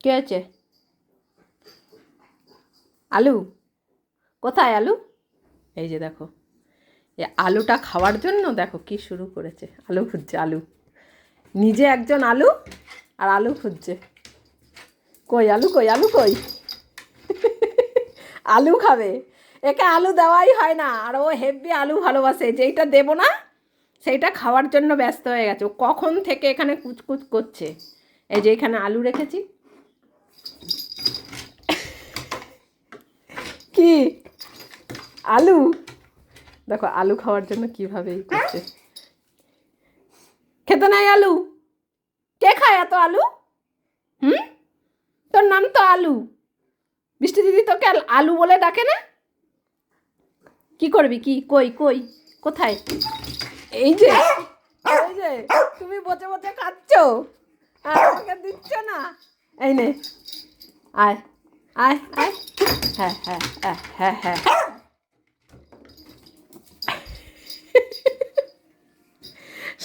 কে আছে আলু? কোথায় আলু? এই যে দেখো। এ আলুটা খাওয়ার জন্য দেখো কি শুরু করেছে। আলু খুঁজছে, আলু। নিজে একজন আলু আর আলু খুঁজছে। কই আলু কই আলু কই? আলু খাবে। একে আলু দেওয়াই হয় না। আর ও হেভি আলু ভালোবাসে। যেইটা দেবো না, সেইটা খাওয়ার জন্য ব্যস্ত হয়ে গেছে। ও কখন থেকে এখানে কুচকুচ করছে? এই যে এখানে আলু রেখেছি। কি? আলু? দেখো, আলু খাওয়ার জন্য কীভাবে করছে। খেতে নাই আলু? কে খায় এত আলু? হুম? তোর নাম তো আলু। বৃষ্টি দিদি তোকে আল- বলে ডাকে না? কি করবি? কি? কই কই? কোথায়? এই যে এই যে, তুমি বসে বসে খাচ্ছ। আর আমাকে দিচ্ছ না। এই নে। আয় আয় আয়। হ্যাঁ হ্যাঁ হ্যাঁ হ্যাঁ হ্যাঁ।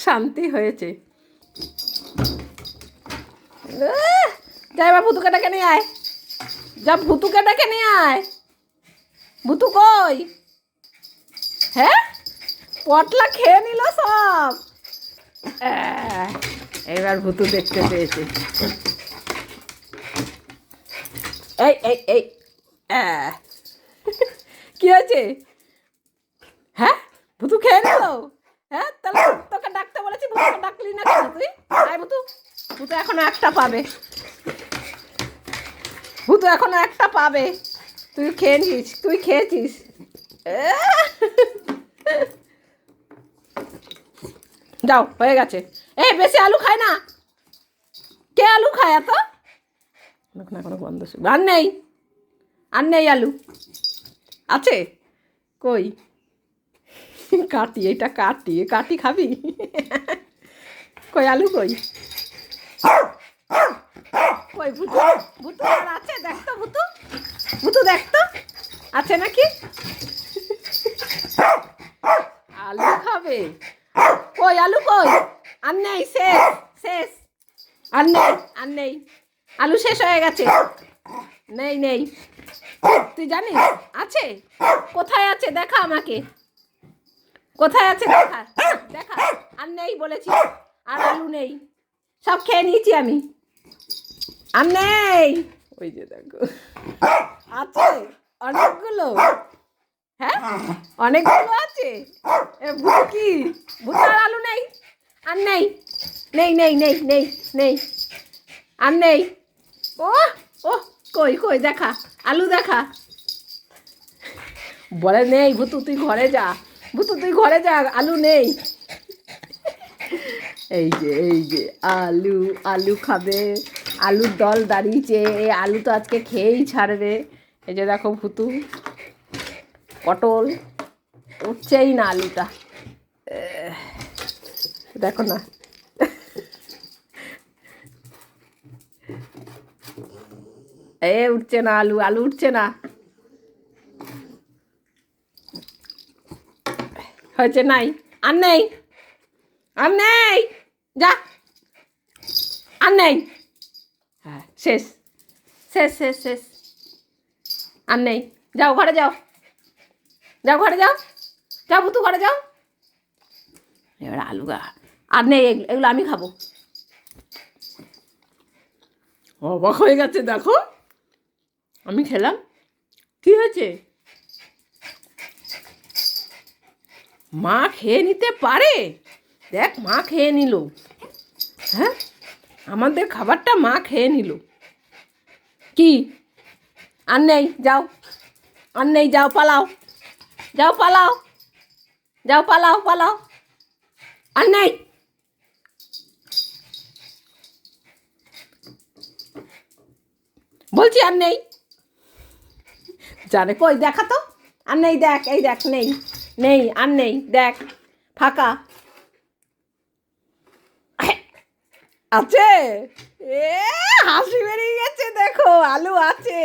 শান্তি হয়েছে! যা এবার ভুতুকে ডেকে নিয়ে আয়। যা ভুতুকে ডেকে নিয়ে আয়। ভুতু কই? হ্যাঁ? পটলা খেয়ে নিল সব। এবার ভুতু দেখতে পেয়েছে। এই এই এই কি হয়েছে? হ্যাঁ? ভুতু খেয়ে নিল? হ্যাঁ? তাহলে তোকে ডাকতে বলেছি ভুতুকে ডাকলি না কেন তুই? আয় ভুতু। ভুতু এখনও একটা পাবে। ভুতু এখনও একটা পাবে। তুই খেয়ে নিস, তুই খেয়েছিস! যাও, হয়ে গেছে। এই, বেশি আলু খায় না। কে আলু খায় এত? এখন এখনও বন্ধ শুরু আর নেই আর নেই আলু আছে কই কাটি এইটা কাটি কাটি খাবি কই আলু কই কই ভুতু ভুতু আর আছে দেখ তো ভুতু ভুতু দেখ তো আছে নাকি আলু খাবে কই আলু কই আর নেই শেষ শেষ আর নেই আর নেই আলু শেষ হয়ে গেছে। নেই নেই। তুই জানিস? আছে? কোথায় আছে? দেখা আমাকে। কোথায় আছে? দেখা। দেখা। আর নেই বলেছি। আর আলু নেই। সব খেয়ে নিয়েছি আমি। আর নেই। ওই যে দেখো। আছে? অনেকগুলো। হ্যাঁ? অনেকগুলো আছে? ভুতু কি? ভুতু আর আলু নেই। আর নেই। নেই নেই নেই নেই নেই। আর নেই। ও ও, কই কই, দেখা, আলু দেখা। বলে নেই, ভুতু, তুই ঘরে যা। ভুতু, তুই ঘরে যা, আলু নেই। এই যে এই যে, আলু আলু খাবে, আলুর দল দাঁড়িয়েছে, এই আলু তো আজকে খেয়েই ছাড়বে। এই যে দেখো ভুতু, পটল, উঠছেই না আলুটা। দেখো না। এ, উঠছে না, আলু আলু উঠছে না। হয়েছে নাই? আর নেই? আর নেই? যা। আর নেই? হ্যাঁ শেষ। শেষ শেষ শেষ। আর নেই। যাও ঘরে যাও। যাও ঘরে যাও। যাও বুতু ঘরে যাও। এবার আলু আর নেই এগুলো আমি খাব। অবাক হয়ে গেছে, দেখো। আমি খেলাম। কি হয়েছে? মা খেয়ে নিতে পারে? দেখ, মা খেয়ে নিল। হ্যাঁ? আমাদের খাবারটা মা খেয়ে নিল। কি? আর নেই, যাও। আর নেই, যাও, পালাও। যাও পালাও। যাও, পালাও পালাও। আর নেই। বলছি আর নেই। জানে। কই, দেখা তো? আর নেই, দেখ, এই দেখ, নেই নেই, আর নেই, দেখ, ফাঁকা। আছে? এ, হাসি বেরিয়ে গেছে, দেখো, আলু আছে।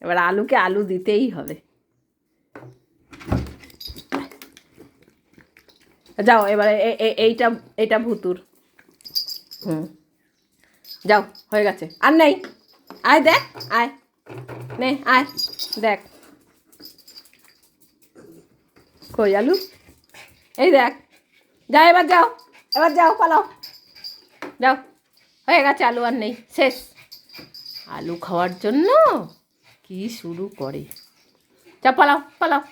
এবার আলুকে আলু দিতেই হবে। যাও, এবারে এইটা এইটা ভুতুর। হুম। যাও, হয়ে গেছে। আর নেই। আয়, দেখ, আয়। নে, আয়। দেখ। কই, আলু? এই দেখ। যা, এবার যাও। এবার যাও, পালাও। যাও। হয়ে গেছে, আলু আর নেই। শেষ। আলু খাওয়ার জন্য কি শুরু করে? যা, পালাও পালাও।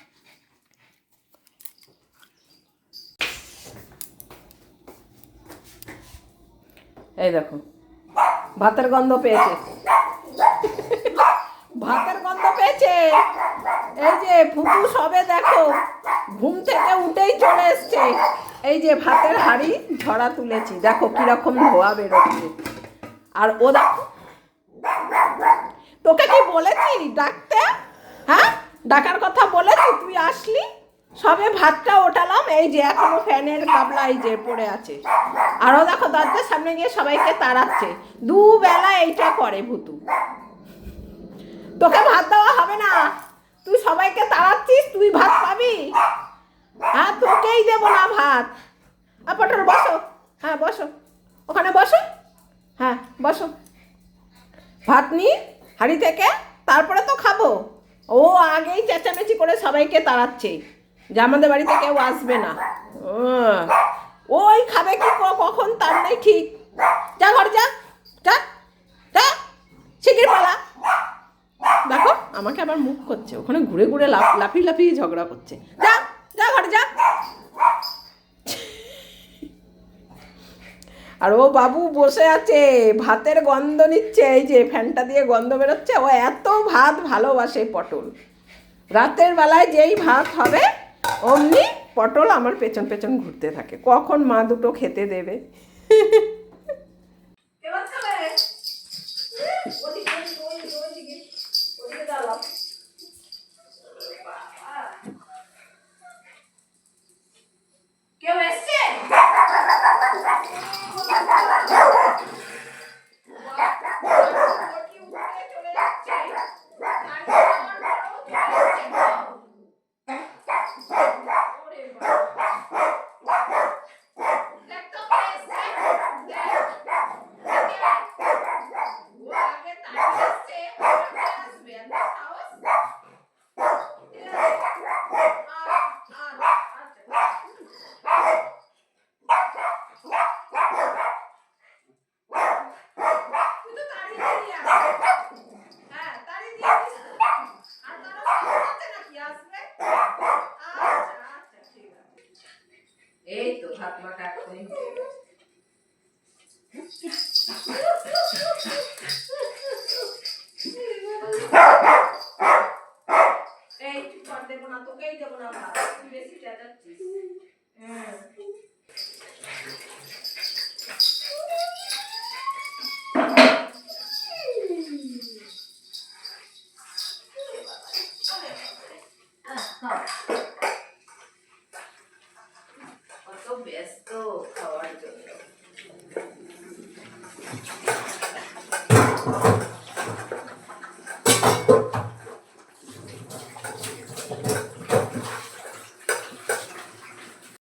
এই দেখো, ভাতের গন্ধ পেয়েছে। ভাতের গন্ধ পেয়েছে। এই যে ফুপু সবে দেখো, ঘুম থেকে উঠেই চলে এসছে। এই যে ভাতের হাঁড়ি, ঝরা তুলেছি। দেখো কীরকম ধোয়া বেরোচ্ছে। আর ও দেখো, তোকে কি বলেছি? ডাকতে? হ্যাঁ? ডাকার কথা বলেছি? তুই আসলি? সবে ভাতটা ওঠালাম। এই যে এখনও ফ্যানের গাবলা এই যে পড়ে আছে। আরও দেখো দরজার সামনে গিয়ে সবাইকে তাড়াচ্ছে। দুবেলা এইটা করে ভুতু। তোকে ভাত দেওয়া হবে না। তুই সবাইকে তাড়াচ্ছিস, তুই ভাত পাবি হ্যাঁ তোকেই দেবো না ভাত। আর পটল, বসো। হ্যাঁ বসো। ওখানে বসো। হ্যাঁ বসো। ভাত নি, হাঁড়ি থেকে, তারপরে তো খাব। ও আগেই চেঁচামেচি করে সবাইকে তাড়াচ্ছে। যে আমাদের বাড়িতে কেউ আসবে না। ওই খাবে কি কখন তার নেই ঠিক। যা ঘর যা যা। আমাকে আবার মুখ করছে, ওখানে ঘুরে ঘুরে লাফ লাফিয়ে লাফিয়ে ঝগড়া করছে। যা যা ঘরে, যা। আর ও বাবু বসে আছে, ভাতের গন্ধ নিচ্ছে, এই যে ফ্যানটা দিয়ে গন্ধ বেরোচ্ছে, ও এত ভাত ভালোবাসে পটল। রাতের বেলায় যেই ভাত হবে, অমনি পটল আমার পেছন পেছন ঘুরতে থাকে। কখন মা দুটো খেতে দেবে? এই তো ভাত মাখা। এই কর, দেবো না, তোকেই দেবো না ভাত। তুই বেশি চেঁচাচ্ছিস। হ্যাঁ। কত ব্যস্ত খাওয়ার জন্য